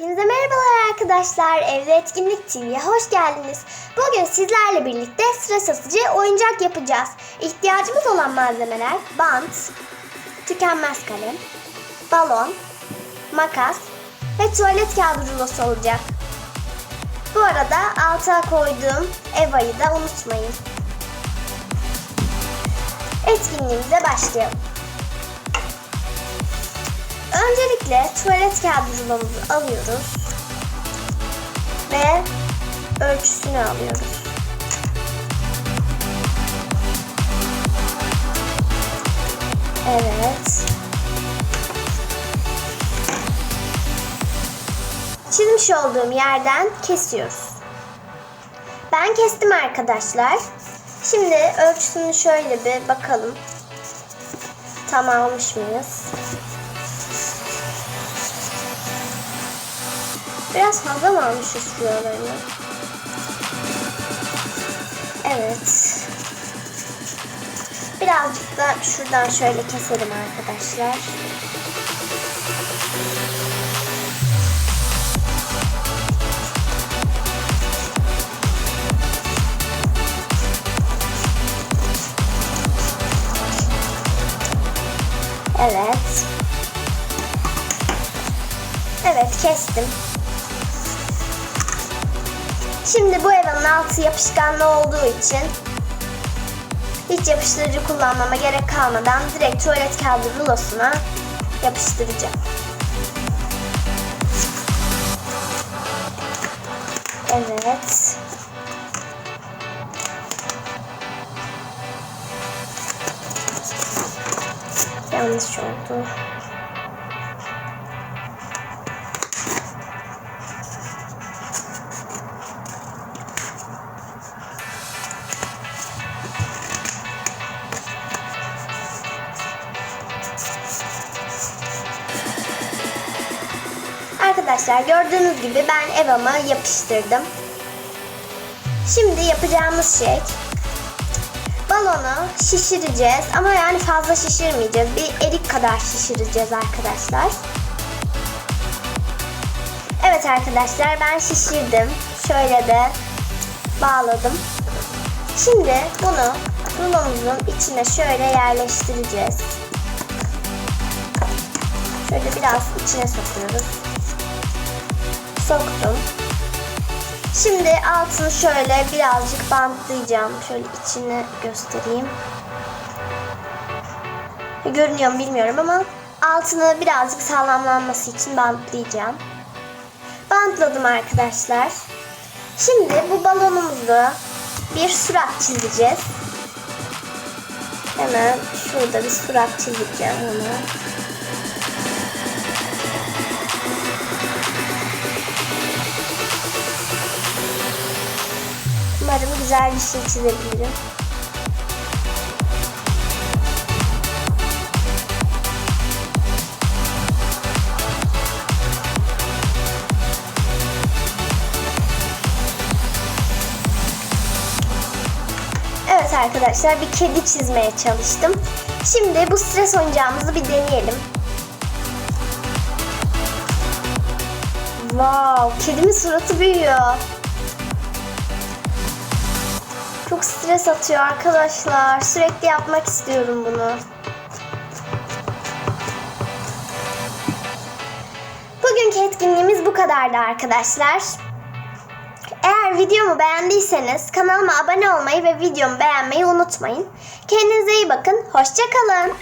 Hepinize merhabalar arkadaşlar. Evde Etkinlik TV'ye hoş geldiniz. Bugün sizlerle birlikte sıra satıcı oyuncak yapacağız. İhtiyacımız olan malzemeler bant, tükenmez kalem, balon, makas ve tuvalet kağıdı rulosu olacak. Bu arada alta koyduğum Eva'yı da unutmayın. Etkinliğimize başlayalım. Öncelikle tuvalet kağıdı rulomuzu alıyoruz ve ölçüsünü alıyoruz. Evet. Çizmiş olduğum yerden kesiyoruz. Ben kestim arkadaşlar. Şimdi ölçüsünü şöyle bir bakalım. Tam almış mıyız? Biraz fazla mı almışız şuralarını? Evet. Birazcık da şuradan şöyle keselim arkadaşlar. Evet. Evet kestim. Şimdi bu evanın altı yapışkanlı olduğu için hiç yapıştırıcı kullanmama gerek kalmadan direkt tuvalet kağıdı rulosuna yapıştıracağım. Evet. Yanlış oldu. Arkadaşlar gördüğünüz gibi ben evamı yapıştırdım. Şimdi yapacağımız şey balonu şişireceğiz ama yani fazla şişirmeyeceğiz. Bir erik kadar şişireceğiz arkadaşlar. Evet arkadaşlar ben şişirdim. Şöyle de bağladım. Şimdi bunu rulomuzun içine şöyle yerleştireceğiz. Şöyle biraz içine sokuyoruz. Soktum. Şimdi altını şöyle birazcık bantlayacağım. Şöyle içini göstereyim. Görünüyor mu bilmiyorum ama altını birazcık sağlamlanması için bantlayacağım. Bantladım arkadaşlar. Şimdi bu balonumuzu bir surat çizeceğiz. Hemen şurada bir surat çizeceğim hemen. Umarım güzel bir şey çizebilirim. Evet arkadaşlar bir kedi çizmeye çalıştım. Şimdi bu stres oyuncağımızı bir deneyelim. Wow, kedimin suratı büyüyor. Çok stres atıyor arkadaşlar. Sürekli yapmak istiyorum bunu. Bugünkü etkinliğimiz bu kadardı arkadaşlar. Eğer videomu beğendiyseniz kanalıma abone olmayı ve videomu beğenmeyi unutmayın. Kendinize iyi bakın. Hoşçakalın.